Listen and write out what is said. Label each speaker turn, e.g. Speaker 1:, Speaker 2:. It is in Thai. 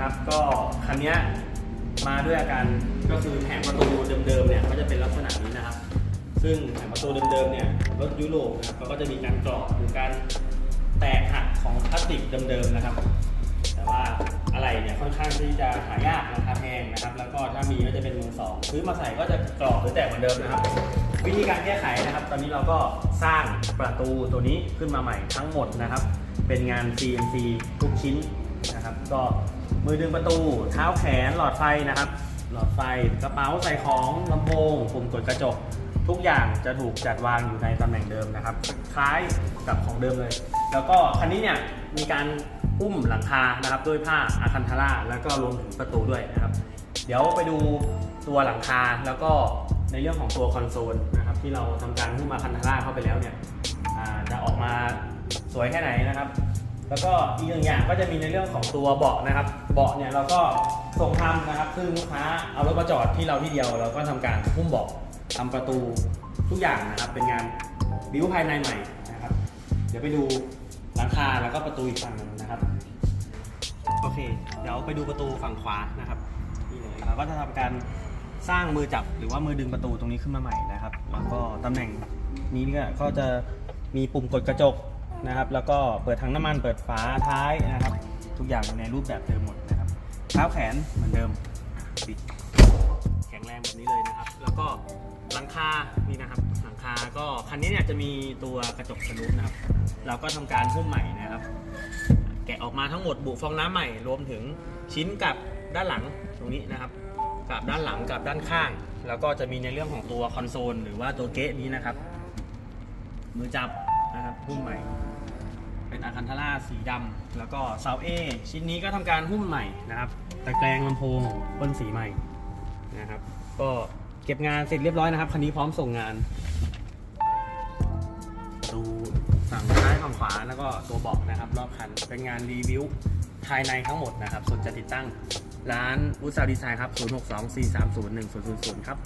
Speaker 1: นะครับ ก็คันนี้มาด้วยอาการก็คือแผงประตูเดิมๆเนี่ยก็จะเป็นลักษณะนี้นะครับ ซึ่งแผงประตูเดิมๆเนี่ยรถยุโรปนะครับก็จะมีการกรอบหรือการแตกหักของพลาสติกเดิมๆนะครับ แต่ว่าอะไรเนี่ยค่อนข้างที่จะหายากราคาแพงนะครับ แล้วก็ถ้ามีก็จะเป็นมือสองซื้อมาใส่ก็จะกรอบหรือแตกเหมือนเดิมนะครับ วิธีการแก้ไขนะครับ ตอนนี้เราก็สร้างประตูตัวนี้ขึ้นมาใหม่ทั้งหมดนะครับ เป็นงาน CNC ทุกชิ้นนะครับ ก็ มือดึงประตู เท้าแขนหลอดไฟนะครับ หลอดไฟกระเป๋าใส่ของลำโพงปุ่มกดกระจก ทุกอย่างจะถูกจัดวางอยู่ในตำแหน่งเดิมนะครับ คล้ายกับของเดิมเลย แล้วก็คันนี้เนี่ยมีการหุ้มหลังคานะครับด้วยผ้าอาคันทาร่าแล้วก็รวมถึงประตูด้วยนะครับ เดี๋ยวไปดูตัวหลังคาแล้วก็ในเรื่องของตัวคอนโซลนะครับที่เราทำการหุ้มอาคันทาร่าเข้าไปแล้วเนี่ยจะออกมาสวยแค่ไหนนะครับ แล้วก็อีกหนึ่งอย่างก็จะมีในเรื่องของตัวเบาะนะครับ เบาะเนี่ยเราก็ส่งทำนะครับ ซึ่งลูกค้าเอารถมาจอดที่เราที่เดียว เราก็ทำการหุ้มเบาะทำประตูทุกอย่างนะครับ เป็นงานบิวภายในใหม่นะครับ เดี๋ยวไปดูหลังคาแล้วก็ประตูอีกฝั่งนึงนะครับ โอเค เดี๋ยวไปดูประตูฝั่งขวานะครับนี่เลยเราก็จะทำการสร้างมือจับหรือว่ามือดึงประตูตรงนี้ขึ้นมาใหม่นะครับ แล้วก็ตำแหน่งนี้นี่ก็จะมีปุ่มกดกระจก นะครับ แล้วก็เปิดถังน้ำมันเปิดฝาท้ายนะครับ ทุกอย่างอยู่ในรูปแบบเดิมหมดนะครับเท้าแขนเหมือนเดิมปิดแข็งแรงแบบนี้เลยนะครับ แล้วก็หลังคานี่นะครับหลังคาก็คันนี้เนี่ยจะมีตัวกระจกสลูปนะครับ เราก็ทำการหุ้มใหม่นะครับ แกะออกมาทั้งหมดบุฟองน้ำใหม่ รวมถึงชิ้นกับด้านหลังตรงนี้นะครับกับด้านหลังกับด้านข้าง แล้วก็จะมีในเรื่องของตัวคอนโซลหรือว่าตัวเกะนี้นะครับ มือจับ นะครับหุ้มใหม่ เป็นอาคันทาร่าสีดำแล้วก็เสาเอชิ้นนี้ก็ทำการหุ้มใหม่นะครับตะแกรงลำโพงพ่นสีใหม่นะครับ ก็เก็บงานเสร็จเรียบร้อยนะครับคันนี้พร้อมส่งงานดูฝั่งซ้ายฝั่งขวาแล้วก็ตัวเบาะนะครับ รอบคันเป็นงานรีวิวภายในทั้งหมดนะครับ ส่วนจะติดตั้งร้านอุตสาหดีไซน์ครับ 0624301000 ครับ